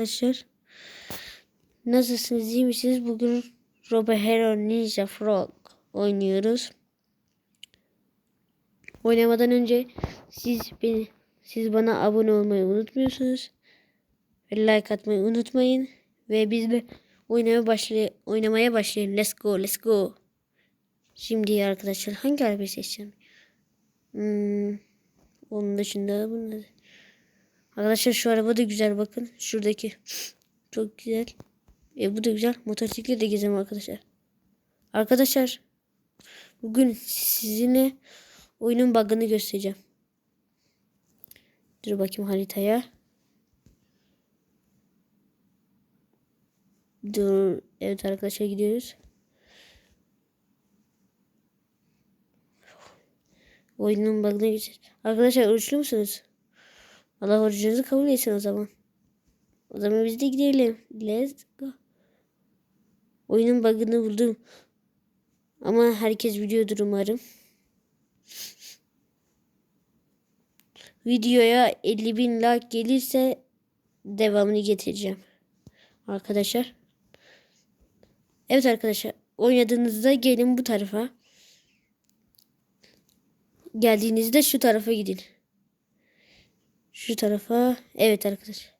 Arkadaşlar nasılsınız iyi misiniz? Bugün Robo Hero Ninja Frog oynuyoruz. Oynamadan önce siz beni siz bana abone olmayı unutmuyorsunuz. Ve like atmayı unutmayın ve biz de oynamaya başlay oynamaya başlayalım. Let's go, let's go. Şimdi arkadaşlar hangi arabayı seçeceğim? Hmm, onun dışında bunları. Arkadaşlar şu araba da güzel bakın. Şuradaki. Çok güzel. E bu da güzel. Motosikletle gezelim arkadaşlar. Arkadaşlar bugün sizinle oyunun bug'ını göstereceğim. Dur bakayım haritaya. Dur. Evet arkadaşlar gidiyoruz. Oyunun bug'ını göster. Arkadaşlar oruçlu musunuz? Allah orucunuzu kabul etsin o zaman. O zaman biz de gidelim. Let's go. Oyunun bug'ını buldum. Ama herkes biliyordur umarım. Videoya 50 bin like gelirse devamını getireceğim. Arkadaşlar. Evet arkadaşlar. Oynadığınızda gelin bu tarafa. Geldiğinizde şu tarafa gidin. Şu tarafa. Evet arkadaşlar.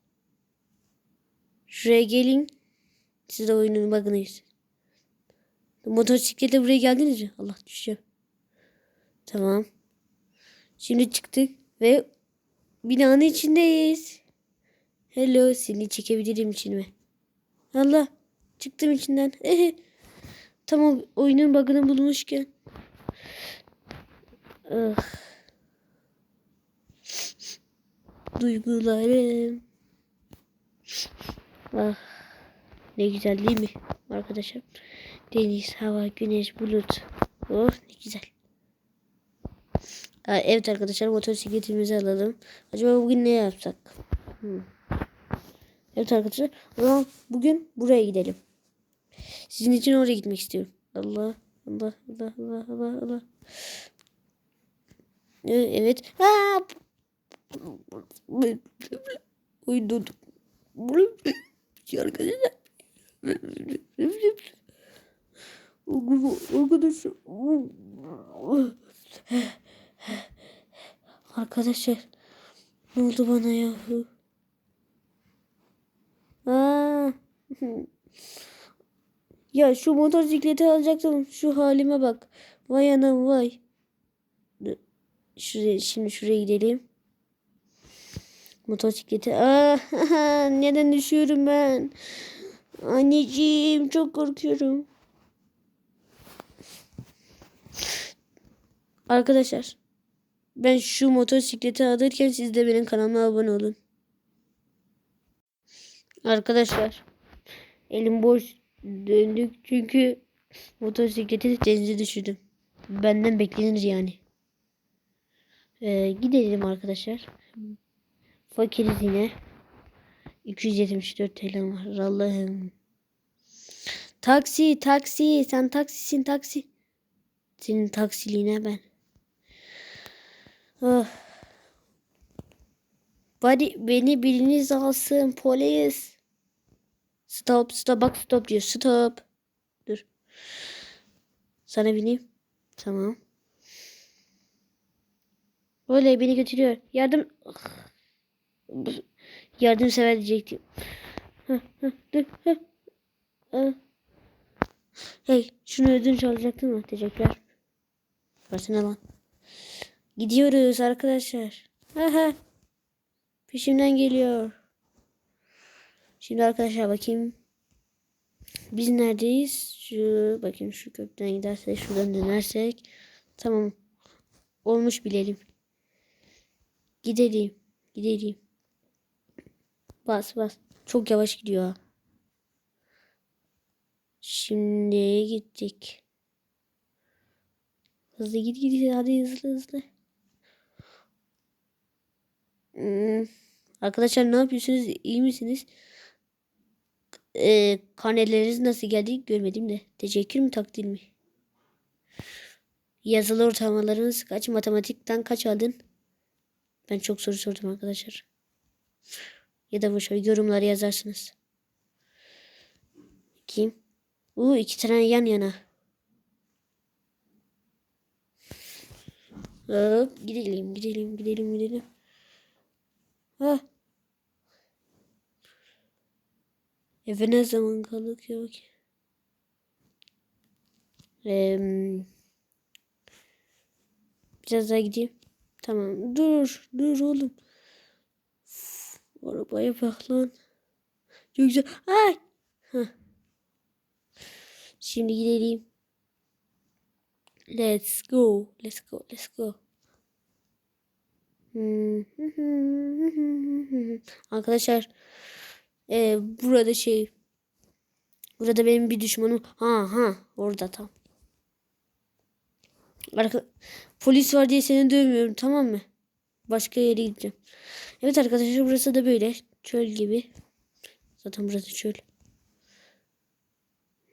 Şuraya gelin. Size oyunun bug'ını göstereyim. Motosikletle buraya geldiniz mi? Allah düşeceğim. Tamam. Şimdi çıktık ve binanın içindeyiz. Hello seni çekebilirim içime. Allah çıktım içinden. Tamam oyunun bug'ını bulmuşken. Ah. Duygularım. Ah. Ne güzel değil mi arkadaşlar? Deniz, hava, güneş, bulut. Oh ne güzel. Aa, evet arkadaşlar motosikletimizi alalım. Acaba bugün ne yapsak? Hmm. Evet arkadaşlar o zaman bugün buraya gidelim. Sizin için oraya gitmek istiyorum. Allah Allah Allah Allah Allah. Ee, Evet. Aa! Uydum. Arkadaşlar. Arkadaşlar. Arkadaşlar. Ne oldu bana ya? Aa. Ya şu motosikleti alacaktım. Şu halime bak. Vay anam vay. Şuraya, şimdi şuraya gidelim. Motosikleti. Aa, neden düşüyorum ben? Anneciğim çok korkuyorum. Arkadaşlar. Ben şu motosikleti alırken siz de benim kanalıma abone olun. Arkadaşlar. Elim boş döndük çünkü motosikleti denize düşürdüm. Benden beklenir yani. Ee, gidelim arkadaşlar. Fakiriz yine. 274 TL var. Allah'ım. Taksi, taksi. Sen taksisin, taksi. Senin taksiliğine ben. Oh. Bari beni biriniz alsın. Polis. Stop, stop. Bak stop diyor. Stop. Dur. Sana bineyim. Tamam. Oley beni götürüyor. Yardım. Yardım sever diyecektim. Hey şunu ödünç alacaktın mı? Teşekkürler. Versene lan. Gidiyoruz arkadaşlar. Peşimden geliyor. Şimdi arkadaşlar bakayım. Biz neredeyiz? Şu bakayım şu köprüden gidersek şuradan dönersek. Tamam. Olmuş bilelim. Gidelim. Gidelim. Bas bas. Çok yavaş gidiyor. Şimdi gittik. Hızlı git git hadi hızlı hızlı. Hmm. Arkadaşlar ne yapıyorsunuz? İyi misiniz? Ee, karneleriniz nasıl geldi görmedim de. Teşekkür mü takdir mi? Yazılı ortalamalarınız kaç? Matematikten kaç aldın? Ben çok soru sordum arkadaşlar. Ya da boşver yorumlara yazarsınız. Kim? Uuu iki tane yan yana. Hop gidelim gidelim gidelim gidelim. Ha. Eve ne zaman kaldık yok. Eee Biraz daha gideyim. Tamam. Dur. Dur oğlum. Arabaya bak lan. Çok güzel. Ay. Şimdi gidelim. Let's go. Let's go. Let's go. Arkadaşlar e, burada şey burada benim bir düşmanım ha ha orada tam Arka, polis var diye seni dövmüyorum tamam mı? Başka yere gideceğim. Evet arkadaşlar burası da böyle. Çöl gibi. Zaten burası çöl.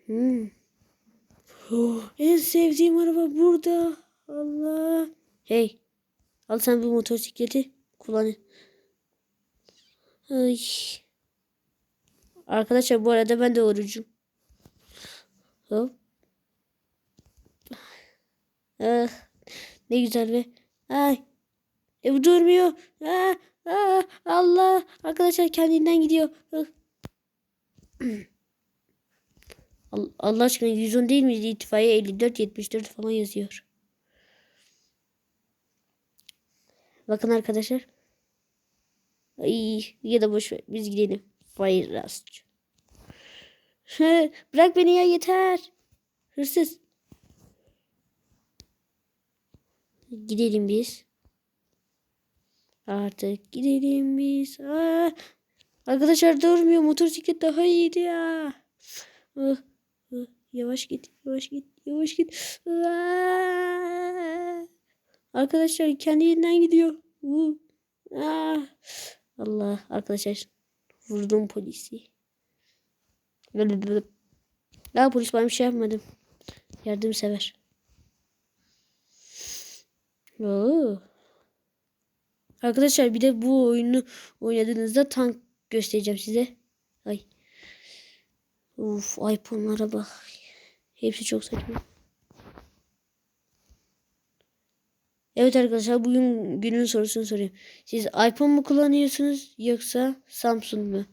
Hmm. Oh, en sevdiğim araba burada. Allah. Hey. Al sen bu motosikleti kullan. Ay. Arkadaşlar bu arada ben de orucum. Hop. Ah, ne güzel be. Ay. E bu durmuyor. Ah, ah, Allah. Arkadaşlar kendinden gidiyor. Ah. Al- Allah aşkına 110 değil miydi? İtfaiye 54 74 falan yazıyor. Bakın arkadaşlar. Ay, ya da boş. Biz gidelim. Fire Rust. Bırak beni ya yeter. Hırsız. Gidelim biz. Artık gidelim biz. Aa, arkadaşlar durmuyor. Motosiklet daha iyiydi ya. Ah, ah, yavaş git. Yavaş git. Yavaş git. Aa, arkadaşlar kendiliğinden gidiyor. Uh, ah, Allah arkadaşlar. Vurdum polisi. Ya polis bana bir şey yapmadım. Yardımsever. Oo. Arkadaşlar bir de bu oyunu oynadığınızda tank göstereceğim size. Ay. Uf iPhone'lara bak. Hepsi çok saçma. Evet arkadaşlar bugün günün sorusunu sorayım. Siz iPhone mu kullanıyorsunuz yoksa Samsung mu?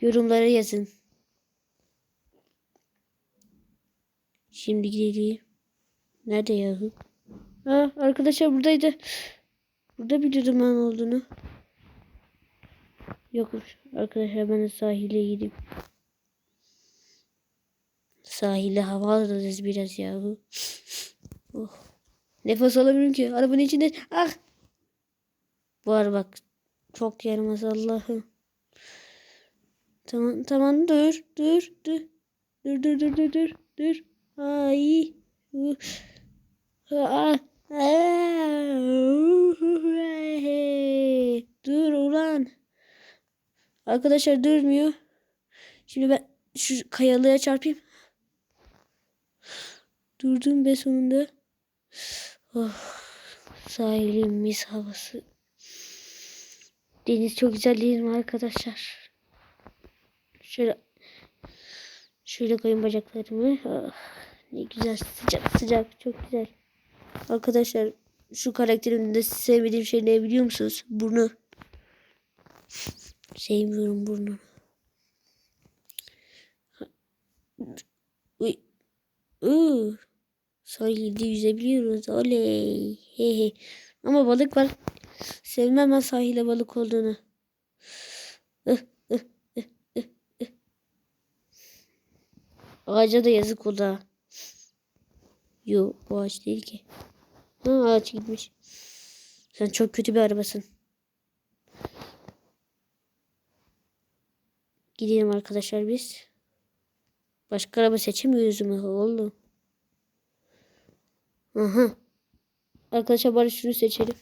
Yorumlara yazın. Şimdi gidelim. Nerede yahu? Ha, arkadaşlar buradaydı. Burada biliyordum ben olduğunu. Yokmuş. Arkadaşlar ben de sahile gideyim. Sahile hava alırız biraz yahu. Oh. Nefes alamıyorum ki. Arabanın içinde. Ah. Bu araba çok yaramaz Allah'ım. Tamam tamam dur dur dur. Dur dur dur dur dur. Dur. Ay. Uh. Ah. Dur ulan. Arkadaşlar durmuyor. Şimdi ben şu kayalığa çarpayım. Durdum be sonunda. Oh, sahilin mis havası. Deniz çok güzel değil mi arkadaşlar? Şöyle şöyle koyayım bacaklarımı. Oh, ne güzel sıcak sıcak çok güzel. Arkadaşlar şu karakterin de sevmediğim şey ne biliyor musunuz? Burnu. Sevmiyorum burnu. Uy. Uuu. Sahilde yüzebiliyoruz. Oley. He he. Ama balık var. Sevmem ben sahile balık olduğunu. Ağaca da yazık o da. Yo bu ağaç değil ki. Ha ağaç gitmiş. Sen çok kötü bir arabasın. Gidelim arkadaşlar biz. Başka araba seçemiyoruz mu oğlum? Aha. Arkadaşlar bari şunu seçelim.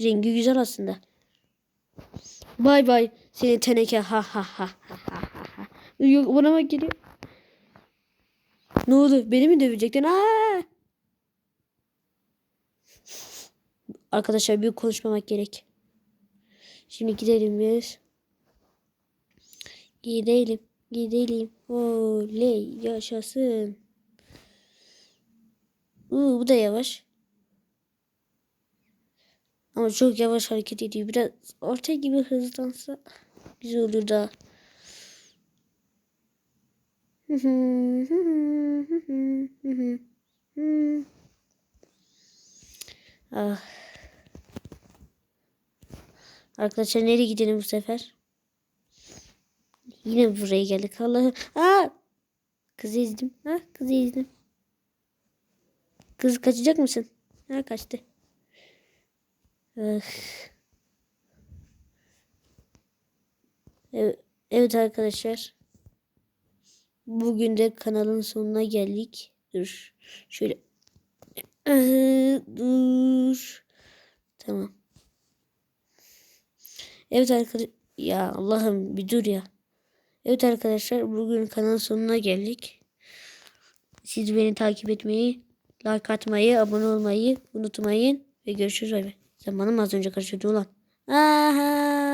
Rengi güzel aslında. Bay bay. Seni teneke ha ha ha ha ha ha. Yok bana bak geliyor. Ne oldu? Beni mi dövecektin? Aa! Arkadaşlar büyük konuşmamak gerek. Şimdi gidelim biz. Gidelim. Gidelim. Oley yaşasın. Uuu bu da yavaş. Ama çok yavaş hareket ediyor. Biraz orta gibi hızlansa güzel olur da. ah. Arkadaşlar nereye gidelim bu sefer? Yine buraya geldik. Allah'ım. Aa! Kızı ezdim. Ha, kızı ezdim. Kız kaçacak mısın? Ha kaçtı. Öf. Evet, evet arkadaşlar. Bugün de kanalın sonuna geldik. Dur. Şöyle. Ee, dur. Tamam. Evet arkadaşlar. Ya Allah'ım bir dur ya. Evet arkadaşlar bugün kanalın sonuna geldik. Siz beni takip etmeyi, like atmayı, abone olmayı unutmayın. Ve görüşürüz. Mı az önce karışıyordun ulan? Aha.